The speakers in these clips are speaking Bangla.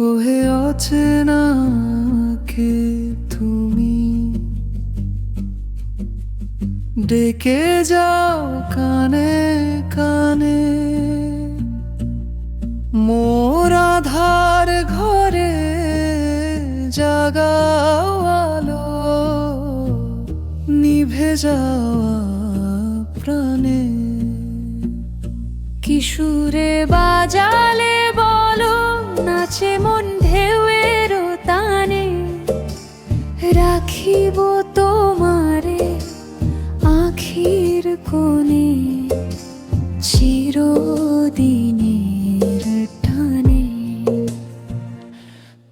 ওহে কে তুমি? ডেকে যাও কানে কানে জাগাও আলো, নিভে যাওয়া প্রাণে। কিশোরে বাজালে বলো, নাচে মন ঢেউয়ের তানে। রাখিব তোমারে আখির কোণে চিরদিনের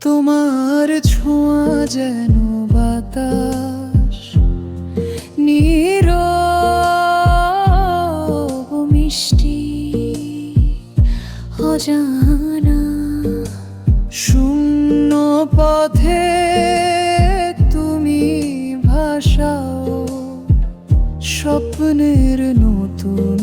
তোমার ছোঁয়া যেন বাতাস নীরব মিষ্টি অজানা। শূন্য পথে তুমি ভাষাও স্বপ্নের নতুন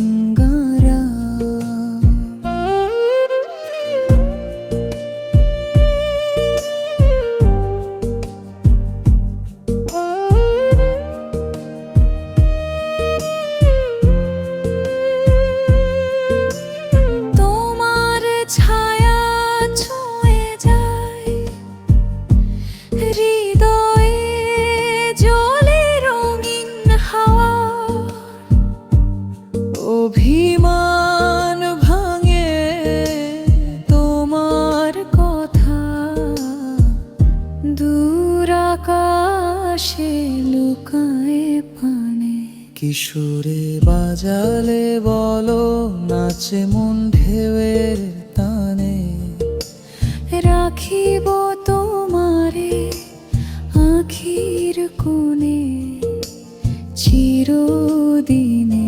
আকাশে লুকায় পানে। কিশোরে বাজালে বলো নাচে মন ঢেউয়ের তানে। রাখিব তোমারে আখির কোণে। চিরদিনে